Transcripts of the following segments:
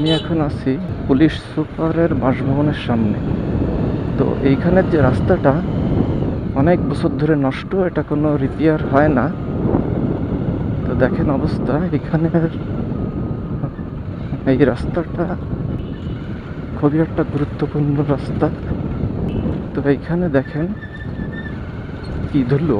আমি এখন আছি পুলিশ সুপারের বাসভবনের সামনে। তো এইখানের যে রাস্তাটা অনেক বছর ধরে নষ্ট, এটা কোনো রিপেয়ার হয় না। তো দেখেন অবস্থা এখানের এই রাস্তাটা খুবই একটা গুরুত্বপূর্ণ রাস্তা। তো এইখানে দেখেন কি ধুলো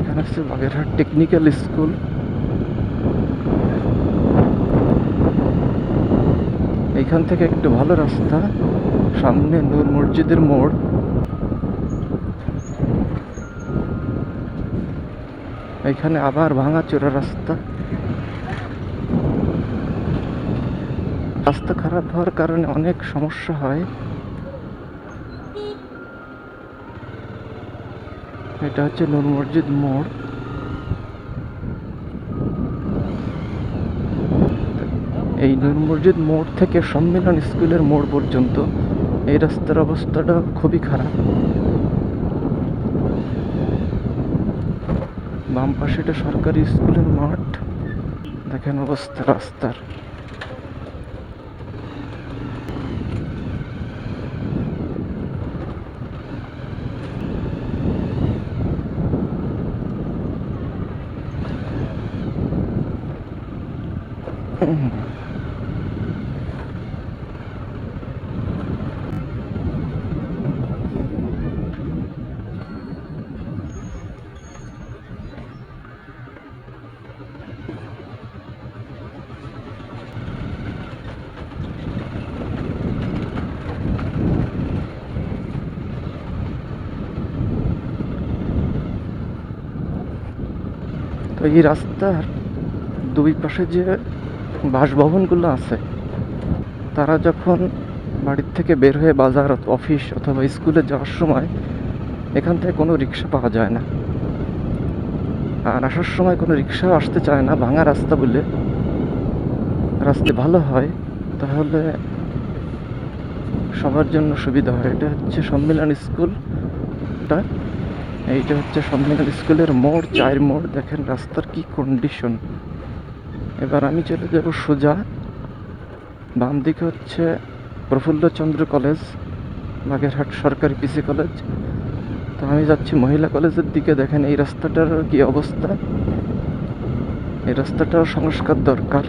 এখানে হচ্ছে বাগেরহাট টেকনিক্যাল স্কুল এইখান থেকে একটু ভালো রাস্তা, সামনে নূর মসজিদের মোড়। এখানে আবার ভাঙাচোরা রাস্তা। রাস্তা খারাপ হওয়ার কারণে অনেক সমস্যা হয়। এটা হচ্ছে নূর মসজিদ মোড়। এই নূর মসজিদ মোড় থেকে সম্মেলন স্কুলের মোড় পর্যন্ত এই রাস্তার অবস্থাটা খুবই খারাপ। বাম পাশে এটা সরকারি স্কুলের মাঠ। দেখেন অবস্থা রাস্তার। তো এই রাস্তার দুই পাশে যে বাসভবনগুলো আছে। তারা যখন বাড়ির থেকে বের হয়ে বাজার, অফিস অথবা স্কুলে যাওয়ার সময় এখান থেকে কোনো রিক্সা পাওয়া যায় না। আর আসার সময় কোনো রিক্সাও আসতে চায় না, ভাঙা রাস্তা বলে। রাস্তা ভালো হয়, তাহলে সবার জন্য সুবিধা হয়। এটা হচ্ছে সম্মেলন স্কুলটা এইটা হচ্ছে সম্মেলন স্কুলের মোড়, চায়ের মোড়। দেখেন রাস্তার কি কন্ডিশন এবার আমি চলে যাব সোজা। বাম দিকে হচ্ছে প্রফুল্লচন্দ্র কলেজ, বাগেরহাট সরকারি পিসি কলেজ। তো আমি যাচ্ছি মহিলা কলেজের দিকে, দেখেন এই রাস্তাটার কি অবস্থা। এই রাস্তাটাও সংস্কার দরকার।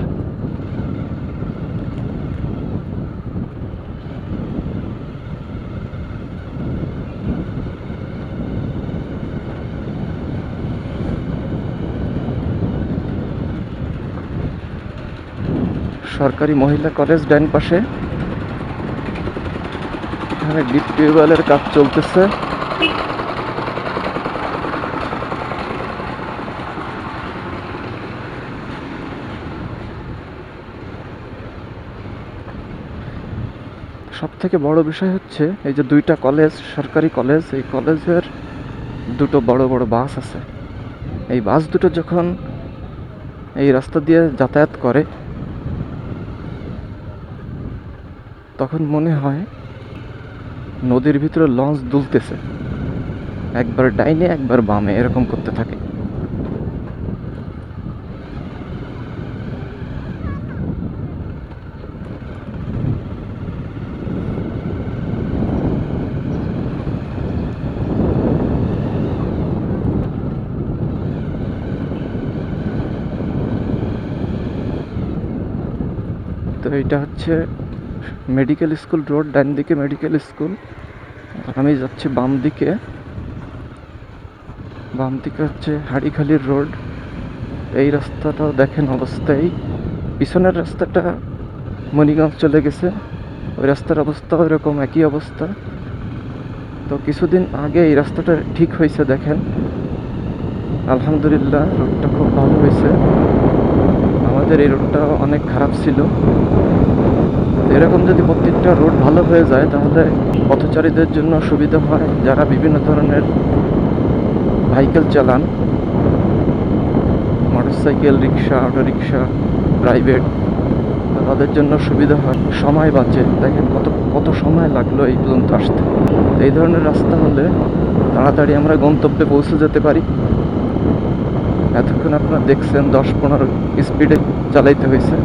সরকারি মহিলা কলেজ ডান পাশে। এখানে ডিপ টিউবওয়েলের কাজ চলতেছে। সব থেকে বড় বিষয় হচ্ছে, এই যে দুইটা কলেজ, সরকারি কলেজ, এই কলেজের দুটো বড় বড় বাস আছে। এই বাস দুটো যখন এই রাস্তা দিয়ে যাতায়াত করে তখন মনে হয় নদীর ভিতরে লঞ্চ দুলতেছে। একবার ডাইনে, একবার বামে, এরকম করতে থাকে। তো এটা হচ্ছে মেডিকেল স্কুল রোড ডান দিকে মেডিকেল স্কুল আমি যাচ্ছি বাম দিকে। বাম দিকে হচ্ছে হাড়িখালির রোড এই রাস্তাটাও দেখেন অবস্থায় পিছনের রাস্তাটা মণিগঞ্জ চলে গেছে। ওই রাস্তার অবস্থাও এরকম একই অবস্থা। তো কিছুদিন আগে এই রাস্তাটা ঠিক হয়েছে দেখেন। আলহামদুলিল্লাহ রোডটা খুব ভালো হয়েছে। আমাদের এই রোডটা অনেক খারাপ ছিল। এরকম যদি প্রত্যেকটা রোড ভালো হয়ে যায়, তাহলে পথচারীদের জন্য সুবিধা হয়, যারা বিভিন্ন ধরনের ভাইকেল চালান। Motorcycle rickshaw auto rickshaw private তাদের জন্য সুবিধা হয়। সময় বাঁচে। দেখেন কত কত সময় লাগল এই পর্যন্ত আসতে। এই ধরনের রাস্তা হলে তাড়াতাড়ি আমরা গন্তব্যে পৌঁছে যেতে পারি। এতক্ষণ আপনারা দেখছেন দশ পনেরো স্পিডে চালাইতে হয়েছে।